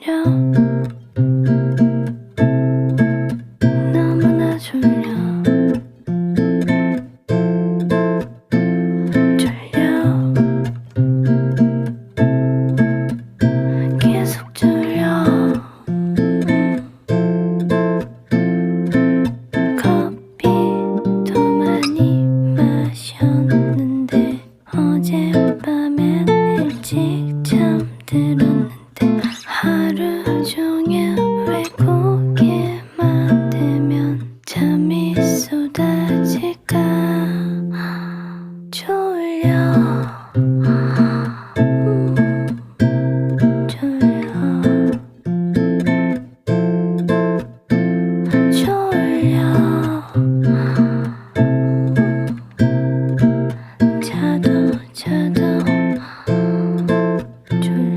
졸려. 너무나 졸려. 졸려. 계속 졸려. 커피도 많이 마셨는데 어젯밤엔 일찍 잠들었는데 하루 종일 왜곡에만 되면 잠이 쏟아질까? 졸려. 음, 졸려. 졸려.